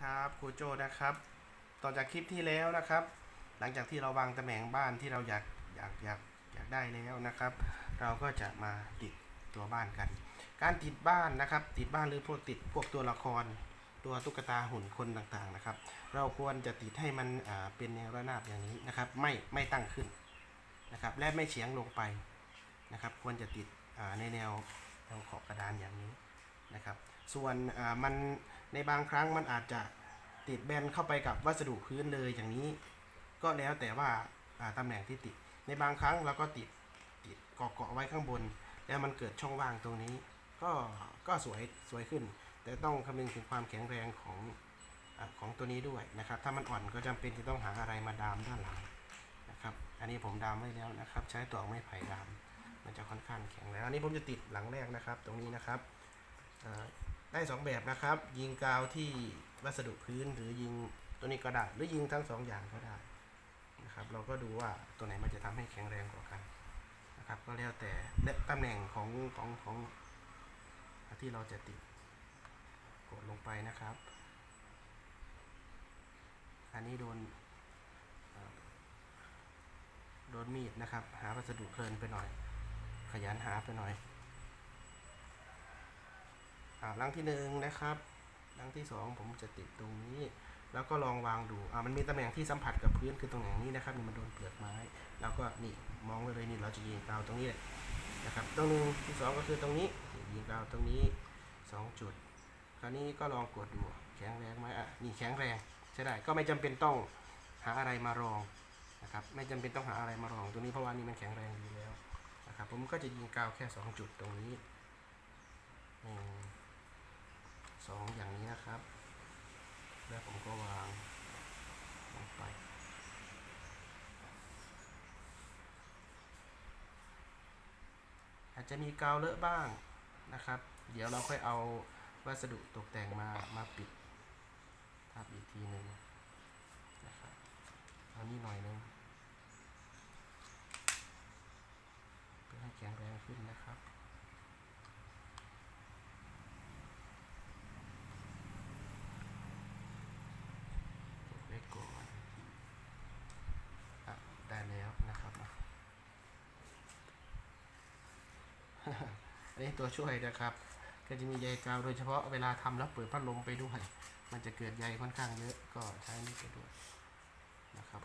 ครับครูโจนะครับ ต่อจากคลิปที่แล้วนะครับ หลังจากที่เราวางตำแหน่งบ้านที่เราอยากอยากอยากอยากได้แล้วนะครับ เราก็จะมาติดตัวบ้านกัน การติดบ้านนะครับ ติดบ้านหรือพวกติดพวกตัวละคร ตัวตุ๊กตาหุ่นคนต่างๆนะครับ เราควรจะติดให้มันเป็นแนวระนาบอย่างนี้นะครับ ไม่ไม่ตั้งขึ้นนะครับ และไม่เฉียงลงไปนะครับ ควรจะติดในแนวแนวขอบกระดานอย่างนี้นะครับ ส่วนมัน ในบางครั้งมันอาจจะติดแบนเข้าไปกับวัสดุพื้นเลยอย่างนี้ ก็แล้วแต่ว่าาตำแหน่งที่ติด ในบางครั้งเราก็ติดติดเกาะเกาะไว้ข้างบน แล้วมันเกิดช่องว่างตรงนี้ ก็ก็สวยสวยขึ้น แต่ต้องคำนึงถึงความแข็งแรงของอของตัวนี้ด้วยนะครับ ถ้ามันอ่อนก็จำเป็นที่ต้องหาอะไรมาดามด้านหลังนะครับ อันนี้ผมดามไว้แล้วนะครับ ใช้ตอกไม้ไผ่ดาม มันจะค่อนข้างแข็งแรงอันนี้ผมจะติดหลังแรกนะครับ ตรงนี้นะครับ ได้สองแบบนะครับ ยิงกาวที่วัสดุพื้นหรือยิงตัวนี้ก็ได้หรือยิงทั้งสองอย่างก็ได้นะครับ เราก็ดูว่าตัวไหนมันจะทำให้แข็งแรงกว่ากันนะครับ ก็แล้วแต่และตำแหน่งของของของที่เราจะติดกดลงไปนะครับ อันนี้โดนโดนมีดนะครับ หาวัสดุเพลินไปหน่อย ขยันหาไปหน่อย อ่าลังที่หนึ่งนะครับลังที่สองผมจะติดตรงนี้ แล้วก็ลองวางดูอ่ามันมีตำแหน่งที่สัมผัสกับพื้นคือตรงแหน่งนี้นะครับนี่มันโดนเปลือกไม้ แล้วก็นี่มองไว้เลยนี่เราจะยิงกาวตรงนี้เลยนะครับตรงหนึ่งที่สองก็คือตรงนี้ยิงกาวตรงนี้สองจุด คราวนี้ก็ลองกดดูแข็งแรงไหมอะนี่แข็งแรงใช่ได้ก็ไม่จำเป็นต้องหาอะไรมารองนะครับไม่จำเป็นต้องหาอะไรมารองตรงนี้เพราะว่านี่มันแข็งแรงดีแล้วนะครับผมก็จะยิงกาวแค่สองจุดตรงนี้หนึ่ง สองอย่างนี้นะครับ แล้วผมก็วางลงไป อาจจะมีกาวเลอะบ้างนะครับ เดี๋ยวเราค่อยเอาวัสดุตกแต่งมามาปิดทับอีกทีหนึ่งนะครับเอานี่หน่อยหนึงเพื่อให้แข็งแรงขึ้นนะครับเก็บไว้ก่อนอะ ได้แล้วนะครับอันนี้ตัวช่วยนะครับ ก็จะมีใยกาวโดยเฉพาะเวลาทำแล้วเปิดพัดลมไปด้วย มันจะเกิดใยค่อนข้างเยอะก็ใช้นี่ไปด้วยนะครับ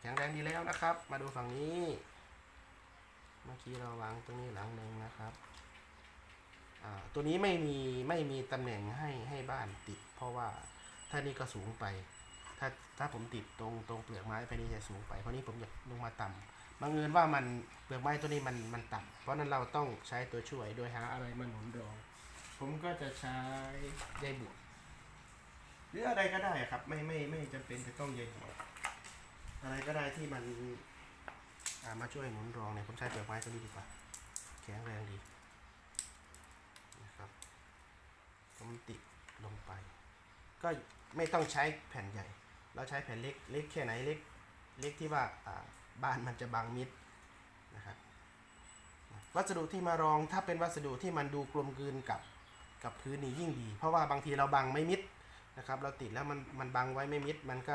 แข็งแรงดีแล้วนะครับ มาดูฝั่งนี้ เมื่อกี้เราวางตรงนี้หลังหนึ่งนะครับตัวนี้ไม่มีไม่มีตำแหน่งให้ให้บ้านติด เพราะว่าถ้านี่ก็สูงไป ถ้าถ้าผมติดตรงตรงเปลือกไม้ไปนี่จะสูงไป เพราะนี้ผมอยากลงมาต่ำบังเอิญว่ามันเปลือกไม้ตัวนี้มันมันต่ำเพราะนั้นเราต้องใช้ตัวช่วยโดยหาอะไรมาหนุนรองผมก็จะใช้ใยบวกหรืออะไรก็ได้ครับ ไม่ไม่ไม่จำเป็นจะต้องใยบวกอะไรก็ได้ที่มันอ่ามาช่วยหนุนรองเนี่ยผมใช้เปลือกไม้ตัวนี้ดีกว่าแข็งแรงดีนะครับผมติดลงไป ก็ไม่ต้องใช้แผ่นใหญ่ เราใช้แผ่นเล็กเล็กแค่ไหนเล็กเล็กที่ว่าบ้านมันจะบังมิดนะครับวัสดุที่มารองถ้าเป็นวัสดุที่มันดูกลมกลืนกับกับพื้นนี่ยิ่งดี เพราะว่าบางทีเราบังไม่มิดนะครับ เราติดแล้วมันมันบังไว้ไม่มิดมันก็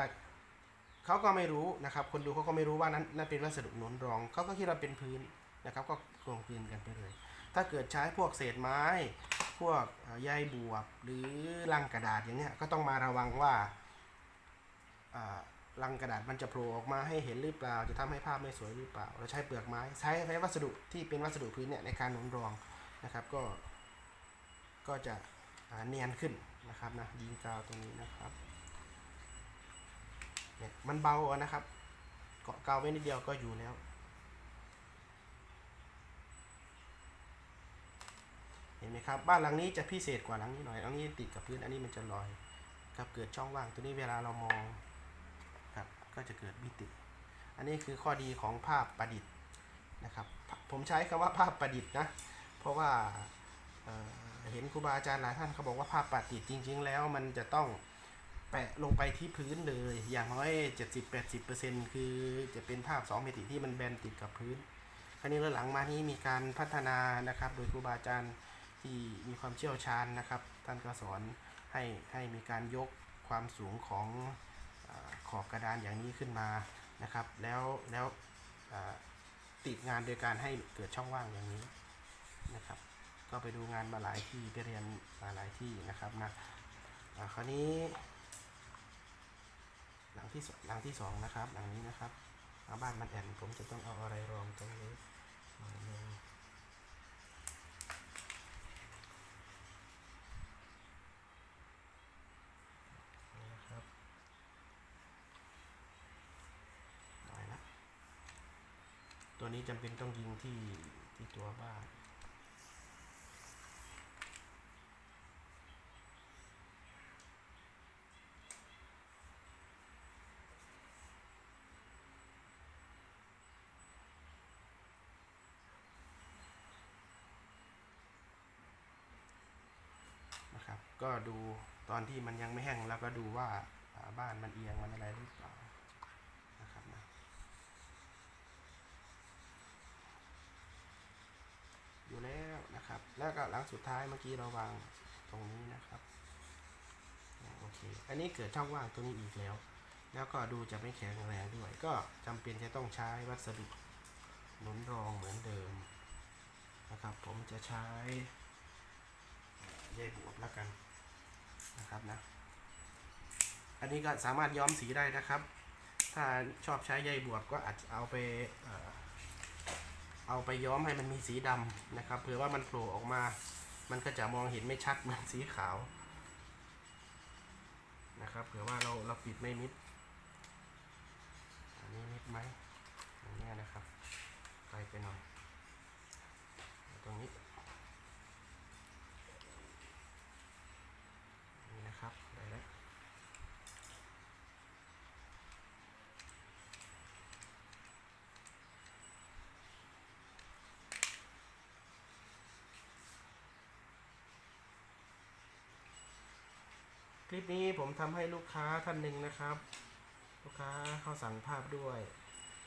เขาก็ไม่รู้นะครับ คนดูเขาก็ไม่รู้ว่านั้นนั่นเป็นวัสดุหนุนรองเขาก็คิดว่าเป็นพื้นนะครับ ก็กลมกลืนกันไปเลย ถ้าเกิดใช้พวกเศษไม้ พวกใยบวบหรือลังกระดาษอย่างเงี้ยก็ต้องมาระวังว่า ลังกระดาษมันจะโผล่ออกมาให้เห็นหรือเปล่า จะทำให้ภาพไม่สวยหรือเปล่า เราใช้เปลือกไม้ใช้ใช้วัสดุที่เป็นวัสดุพื้นเนี่ยในการหนุนรองนะครับ ก็ ก็จะเนียนขึ้นนะครับนะยิงกาวตรงนี้นะครับเนี่ยมันเบาอะนะครับ เกาะกาวไว้นิดเดียวก็อยู่แล้วเห็นไหมครับบ้านหลังนี้จะพิเศษกว่าหลังนี้หน่อยหลังนี้ติดกับพื้นอันนี้มันจะลอยครับเกิดช่องว่างตัวนี้เวลาเรามอง ก็จะเกิดมิติ อันนี้คือข้อดีของภาพประดิษฐ์นะครับ ผมใช้คำว่าภาพประดิษฐ์นะ เพราะว่าเเห็นครูบาอาจารย์หลายท่านเขาบอกว่าภาพประดิษฐ์จริง ๆ แล้วมันจะต้องแปะลงไปที่พื้นเลย อย่างน้อย 70-80%คือจะเป็นภาพ 2 มิติที่มันแบนติดกับพื้น คราวนี้แล้วหลังมานี้มีการพัฒนานะครับ โดยครูบาอาจารย์ที่มีความเชี่ยวชาญนะครับ ท่านก็สอนให้ให้มีการยกความสูงของ อาขอบกระดานอย่างนี้ขึ้นมานะครับ แล้วแล้วติดงานโดยการให้เกิดช่องว่างอย่างนี้นะครับ ก็ไปดูงานมาหลายที่ไปเรียนมาหลายที่นะครับนะคราวนี้หลังที่หลังที่สองนะครับหลังนี้นะครับเอาบ้านมันแอนผมจะต้องเอาอะไรรองตรงนี้หน่อยหนึงนี่นะครับหน่อยนะ ตัวนี้จำเป็นต้องยิงที่ที่ตัวบ้านนะครับ ก็ดูตอนที่มันยังไม่แห้งแล้วก็ดูว่าอ่าบ้านมันเอียงมันอะไรหรือเปล่านะครับนะอยู่แล้วนะครับ แล้วก็หลังสุดท้ายเมื่อกี้เราวางตรงนี้นะครับโอเคอันนี้เกิดช่องว่างตรงนี้อีกแล้ว แล้วก็ดูจะไม่แข็งแรงด้วย ก็จำเป็นจะต้องใช้วัสดุหนุนรองเหมือนเดิมนะครับ ผมจะใช้ใยบวบแล้วกันนะครับนะอันนี้ก็สามารถย้อมสีได้นะครับ ถ้าชอบใช้ใยบวบก็อาจจะเอาไป เอาไปย้อมให้มันมีสีดำนะครับ เผื่อว่ามันโผล่ออกมา มันก็จะมองเห็นไม่ชัดเหมือนสีขาวนะครับ เผื่อว่าเราเราปิดไม่มิด อันนี้มิดไหมอย่างนี้นะครับไกลไปหน่อย ตรงนี้นะครับได้แล้วค ลิปนี้ผมทำให้ลูกค้าท่านหนึ่งนะครับ ลูกค้าเขาสั่งภาพด้วย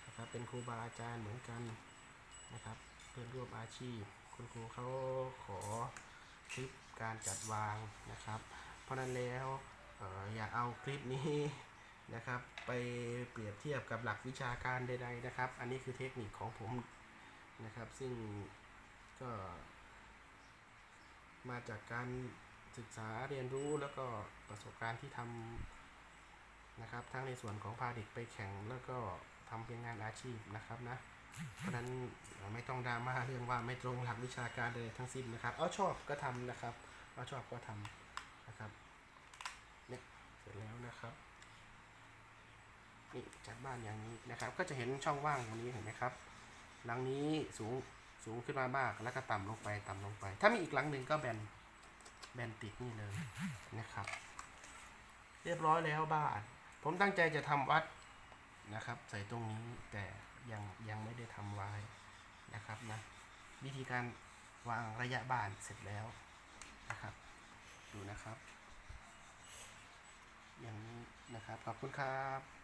นะครับ เป็นครูบาอาจารย์เหมือนกันนะครับ เพื่อนร่วมอาชีพ คุณครูเขาขอคลิปการจัดวางนะครับ เพราะนั้นแล้วอออย่าเอาคลิปนี้นะครับ ไปเปรียบเทียบกับหลักวิชาการใดๆนะครับ อันนี้คือเทคนิคของผมนะครับ ซึ่งก็มาจากการ ศึกษาเรียนรู้แล้วก็ประสบการณ์ที่ทำนะครับ ทั้งในส่วนของพาเด็กไปแข่งแล้วก็ทำเป็นงานอาชีพนะครับนะเพราะฉะนั้นไม่ต้องดราม่าเรื่องว่าไม่ตรงหลักวิชาการเลยทั้งสิ้นนะครับ เอาชอบก็ทำนะครับ เอาชอบก็ทำนะครับเนี่ยเสร็จแล้วนะครับนี่จัดบ้านอย่างนี้นะครับ ก็จะเห็นช่องว่างตรงนี้เห็นไหมครับ หลังนี้สูงสูงขึ้นมามากแล้วก็ต่ำลงไปต่ำลงไป ถ้ามีอีกหลังหนึ่งก็แบน แบนติดนี่เลยนะครับ เรียบร้อยแล้วบ้านผมตั้งใจจะทำวัดนะครับ ใส่ตรงนี้แต่ยังยังไม่ได้ทำไว้นะครับนะวิธีการวางระยะบ้านเสร็จแล้วนะครับ ดูนะครับ อย่างนี้นะครับขอบคุณครับ